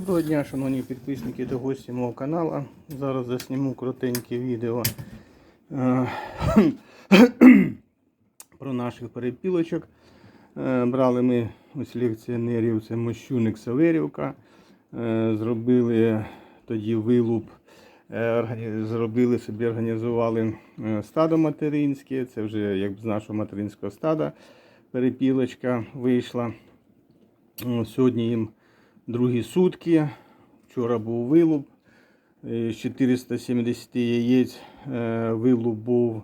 Доброго дня, шановні підписники та гості мого каналу. Зараз засніму коротеньке відео е, про наших перепілочок. Е, Брали ми у селекціонерів це Мощуник Саверівка. Е, Зробили тоді вилуп, зробили собі, організували стадо материнське. Це вже як з нашого материнського стада перепілочка вийшла. Сьогодні їм другі сутки. Вчора був вилуп. Е, З 470 яєць е, вилуп був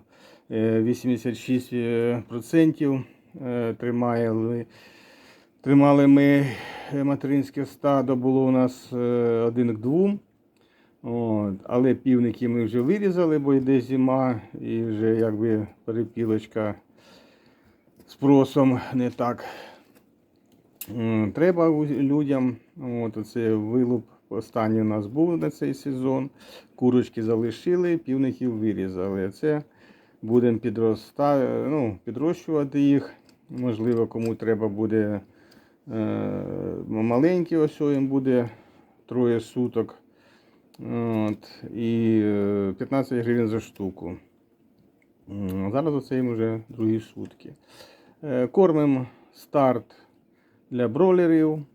е, 86%. Е, Тримали, тримали ми материнське стадо, було у нас один к двом. От. Але півники ми вже вирізали, бо йде зима, і вже якби перепілочка спросом не так Треба людям. От оце вилуп останній у нас був на цей сезон. Курочки залишили, півників вирізали. Це будемо підроста... ну, підрощувати їх. Можливо, кому треба буде е... маленький, ось їм буде троє суток. От, і е, 15 гривень за штуку. Зараз оце їм вже другі сутки. Е, Кормимо старт для бролерів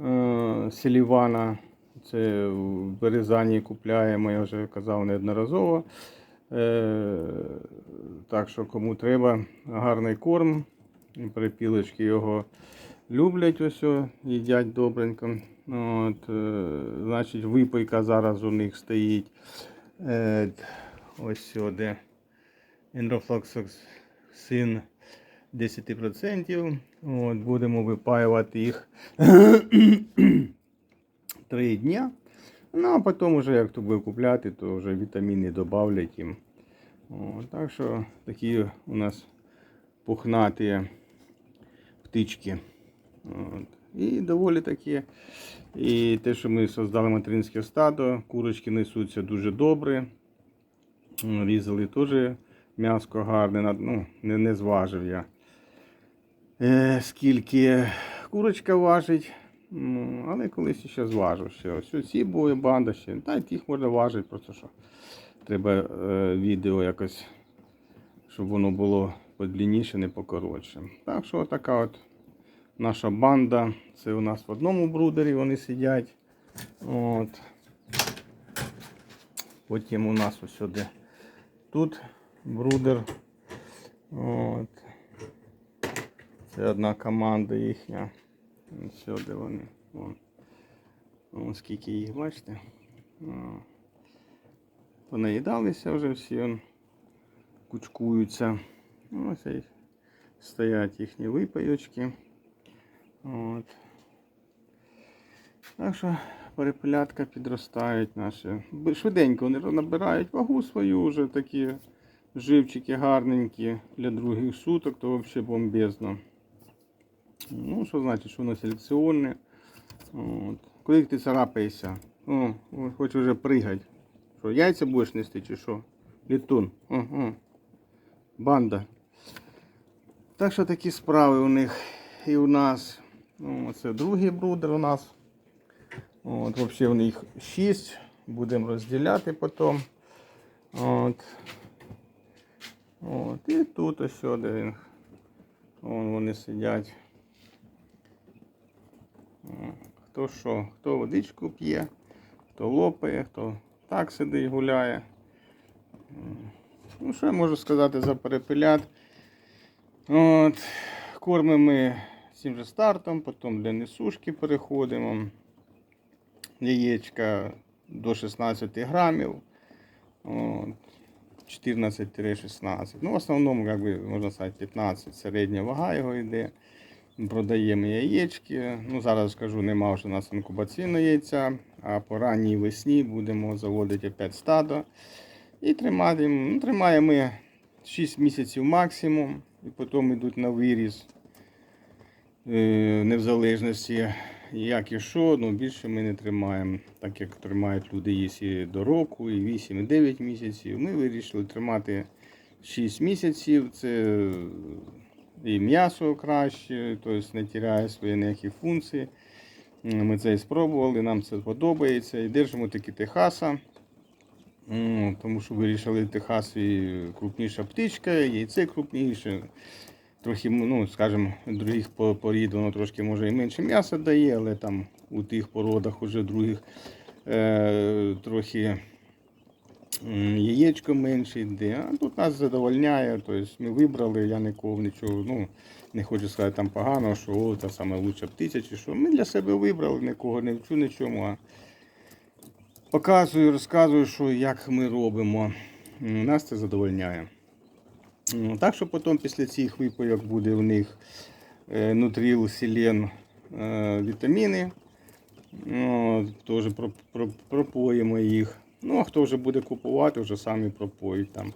е, Селівана. Це в Березані купляємо, я вже казав неодноразово. Е, Так що кому треба гарний корм, перепілочки його люблять, ось їдять добренько. От, е, Значить, випийка зараз у них стоїть. Е, Ось сюди. Енрофлоксин 10%. От, будемо випаювати їх 3 дня. Ну, а потім, вже, як буде купляти, то вже вітаміни додавлять їм. От, так що такі у нас пухнаті птички. От. І доволі такі. І те, що ми создали материнське стадо, курочки несуться дуже добре. Різали теж м'яско гарне, ну, не, не зважив я. Е, скільки курочка важить, ну, але колись ще зважив. Ще. Ось ці були банда ще. Та їх можна важити, просто що треба е, відео якось, щоб воно було подлінніше, не покоротше. Так що така от наша банда. Це у нас в одному брудері вони сидять. От. Потім у нас ось сюди. Тут брудер. От. Це одна команда їхня. Ось Сюди вони. Вон. Вон скільки їх, бачите? Понаїдалися вже всі. Он, кучкуються. Ось і стоять їхні випайочки. От. Так що перепелятка підростають наші. Швиденько вони набирають вагу свою вже такі живчики гарненькі для других суток, то взагалі бомбезно. Ну, що значить, що воно селекціонне. От. Коли ти царапаєшся, о, хочеш вже пригати. Що, яйця будеш нести чи що? Літун. О, о. Банда. Так що такі справи у них і у нас. О, це другий брудер у нас. От, взагалі в них 6. Будемо розділяти потім. От. От. І тут ось. Вон вони сидять. Хто що, хто водичку п'є, хто лопає, хто так сидить, гуляє. Ну, що я можу сказати за перепелят? От, кормимо ми цим же стартом, потім для несушки переходимо. Яєчка до 16 грамів. От, 14-16. Ну, в основному, як би, можна сказати, 15 середня вага його йде. Продаємо яєчки. Ну, зараз скажу, нема вже у нас інкубаційного яйця, а по ранній весні будемо заводити опять стадо. І тримати, ну, тримаємо ми 6 місяців максимум, і потім йдуть на виріз. Е, Не в залежності як і що, ну більше ми не тримаємо, так як тримають люди і до року, і 8, і 9 місяців. Ми вирішили тримати 6 місяців. Це і м'ясо краще, тобто не тіряє свої ніякі функції. Ми це і спробували, нам це подобається. І держимо таки Техаса. Тому що вирішили Техасі крупніша птичка, яйце крупніше. Трохи, ну, скажімо, других порід воно трошки може і менше м'яса дає, але там у тих породах уже других е, трохи яєчко менше йде. А тут нас задовольняє. Тобто ми вибрали, я нікого нічого, ну, не хочу сказати там погано, що о, та саме лучша птиця чи що. Ми для себе вибрали, нікого не вчу нічому. А показую, розказую, що як ми робимо. Нас це задовольняє. Так що потім після цих випойок буде в них е, нутріл, селен, е, вітаміни. Теж про- про- пропоїмо їх. Ну, а хто вже буде купувати, вже самі пропоють там.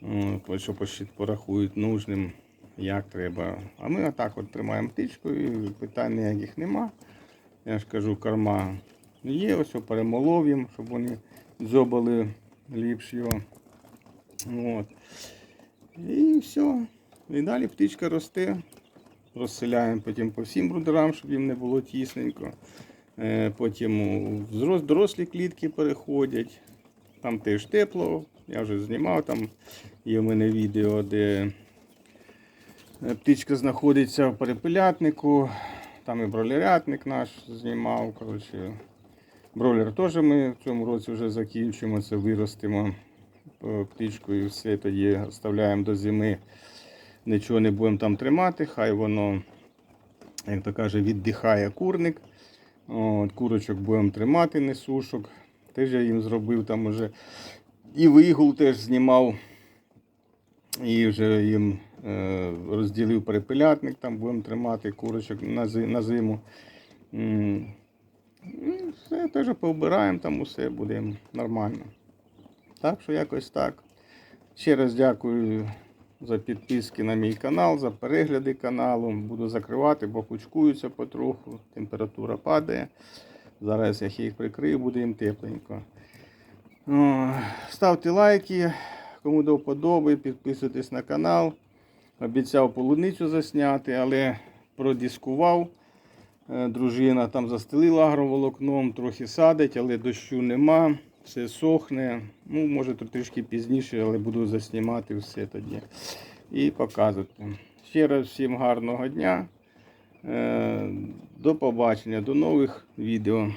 Ну, що порахують нужним, як треба. А ми отак от тримаємо птичку і питань ніяких нема. Я ж кажу, корма є, ось перемолов їм, щоб вони дзьобали ліпш його. От. І все. І далі птичка росте. Розселяємо потім по всім брудерам, щоб їм не було тісненько. Е, Потім дорослі клітки переходять. Там теж тепло. Я вже знімав, там є в мене відео, де е, птичка знаходиться в перепелятнику. Там і бролерятник наш знімав. Коротше, бройлер теж ми в цьому році вже закінчимо, це виростимо птичку і все тоді оставляємо до зими. Нічого не будемо там тримати, хай воно, як то каже, віддихає курник. От, курочок будемо тримати, не сушок. Теж я їм зробив там уже і вигул теж знімав. І вже їм е, розділив перепелятник, там будемо тримати курочок на, зи- на зиму. І Все, теж пообираємо там усе, буде нормально. Так що якось так. Ще раз дякую за підписки на мій канал, за перегляди каналу. Буду закривати, бо кучкуються потроху, температура падає. Зараз я їх прикрию, буде їм тепленько. Ставте лайки, кому до вподоби, підписуйтесь на канал. Обіцяв полуницю засняти, але продіскував. Е, Дружина там застелила агроволокном, трохи садить, але дощу нема, все сохне. Ну, може трішки пізніше, але буду заснімати все тоді і показувати. Ще раз всім гарного дня. Е, До побачення, до нових відео.